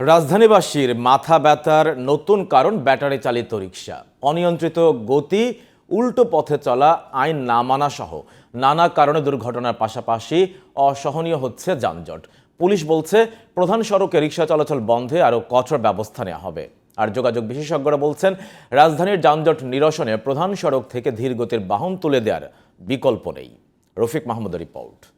রাজধানীবাসীর মাথা ব্যথার নতুন কারণ ব্যাটারি চালিত রিক্সা অনিয়ন্ত্রিত গতি, উল্টো পথে চলা, আইন না মানা সহ নানা কারণে দুর্ঘটনার পাশাপাশি অসহনীয় হচ্ছে যানজট। পুলিশ বলছে, প্রধান সড়কে রিক্সা চলাচল বন্ধে আরও কঠোর ব্যবস্থা নেওয়া হবে। আর যোগাযোগ বিশেষজ্ঞরা বলছেন, রাজধানীর যানজট নিরসনে প্রধান সড়ক থেকে ধীর গতির বাহন তুলে দেওয়ার বিকল্প নেই। রফিক মাহমুদের রিপোর্ট।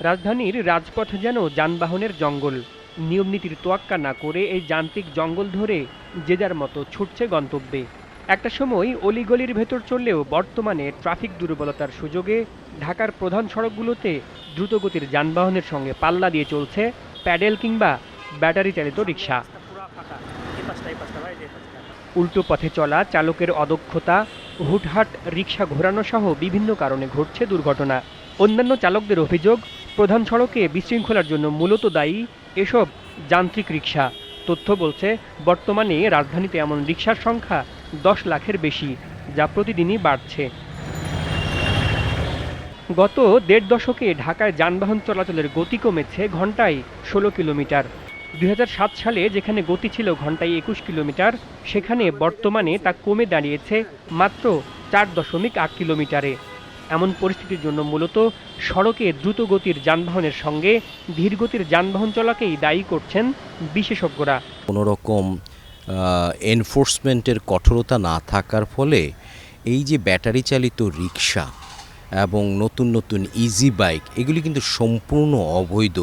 রাজধানীর রাজপথ যেন যানবাহনের জঙ্গল। নিয়মনীতির তোয়াক্কা না করে এই যান্ত্রিক জঙ্গল ধরে যে যার মতো ছুটছে গন্তব্যে। একটা সময় অলিগলির ভেতর চললেও বর্তমানে ট্রাফিক দুর্বলতার সুযোগে ঢাকার প্রধান সড়কগুলোতে দ্রুতগতির যানবাহনের সঙ্গে পাল্লা দিয়ে চলছে প্যাডেল কিংবা ব্যাটারি চালিত রিক্সা উল্টো পথে চলা, চালকের অদক্ষতা, হুটহাট রিক্সা ঘোরানো সহ বিভিন্ন কারণে ঘটছে দুর্ঘটনা। অন্যান্য চালকদের অভিযোগ প্রধান সড়কে বিশৃঙ্খলার জন্য মূলত দায়ী এসব যান্ত্রিক রিক্সা তথ্য বলছে, বর্তমানে রাজধানীতে এমন রিক্সার সংখ্যা দশ লাখের বেশি, যা প্রতিদিনই বাড়ছে। গত দেড় দশকে ঢাকায় যানবাহন চলাচলের গতি কমেছে ঘন্টায় ষোলো কিলোমিটার। দু হাজার সাত সালে যেখানে গতি ছিল ঘন্টায় একুশ কিলোমিটার, সেখানে বর্তমানে তা কমে দাঁড়িয়েছে মাত্র চার দশমিক আট কিলোমিটারে। এমন পরিস্থিতির জন্য মূলত সড়কে দ্রুত গতির যানবাহনের সঙ্গে ধীরগতির যানবাহন চলাকেই দায়ী করছেন বিশেষজ্ঞরা। কোনো রকম এনফোর্সমেন্টের কঠোরতা না থাকার ফলে এই যে ব্যাটারি চালিত রিক্সা এবং নতুন নতুন ইজি বাইক এগুলি কিন্তু সম্পূর্ণ অবৈধ।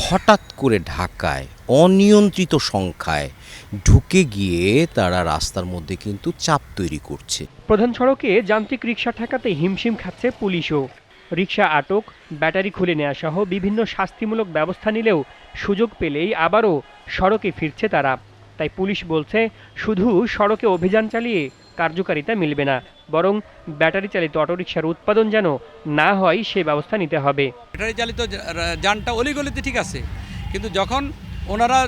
হঠাৎ করে ঢাকায় অনিয়ন্ত্রিত সংখ্যায় ঢুকে গিয়ে তারা রাস্তার মধ্যে কিন্তু চাপ তৈরি করছে। প্রধান সড়কে যান্ত্রিক রিক্সা ঠেকাতে হিমশিম খাচ্ছে পুলিশও। রিক্সা আটক, ব্যাটারি খুলে নেওয়া সহ বিভিন্ন শাস্তিমূলক ব্যবস্থা নিলেও সুযোগ পেলেই আবারও সড়কে ফিরছে তারা। তাই পুলিশ বলছে, শুধু সড়কে অভিযান চালিয়ে কার্যকারিতা মিলবে না। বরং ব্যাটারি চালিত অটোরিকশার উৎপাদন যেন না হয়, সে ব্যবস্থা নিতে হবে। ব্যাটারি চালিত যানটা অলিগলিতে ঠিক আছে। কিন্তু যখন ওনারা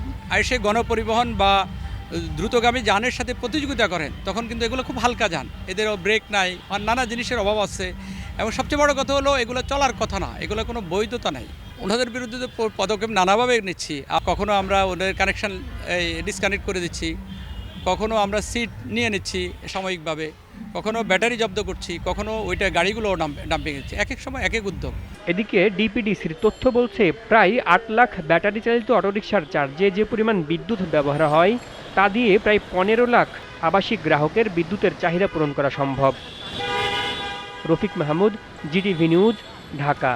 এসে গণপরিবহন বা দ্রুতগামী যানের সাথে প্রতিযোগিতা করেন, তখন কিন্তু এগুলো খুব হালকা যান। এদের ব্রেক নাই, আর নানা জিনিসের অভাব আছে। এবং সবচেয়ে বড় কথা হলো, এগুলো চলার কথা না, এগুলো কোনো বৈধতা নাই। ওনাদের বিরুদ্ধে পদক্ষেপ নানাভাবে নিচ্ছি। আর কখনো আমরা ওদের কানেকশন ডিসকানেক্ট করে দিচ্ছি। কখনো আমরা সিট নিয়ে নিচ্ছি সাময়িকভাবে, কখনো ব্যাটারি জব্দ করছি, কখনো ওইটা গাড়িগুলো ডাম্পিং দিচ্ছি এক এক সময় এক এক উদ্যোগ। এদিকে ডিপিডিসির তথ্য বলছে, প্রায় আট লাখ ব্যাটারি চালিত অটোরিকশার চার্জে যে পরিমাণ বিদ্যুৎ ব্যবহার হয়, তা দিয়ে প্রায় পনেরো লাখ আবাসিক গ্রাহকের বিদ্যুতের চাহিদা পূরণ করা সম্ভব। Rafiq Mahmud, GTV news, Dhaka.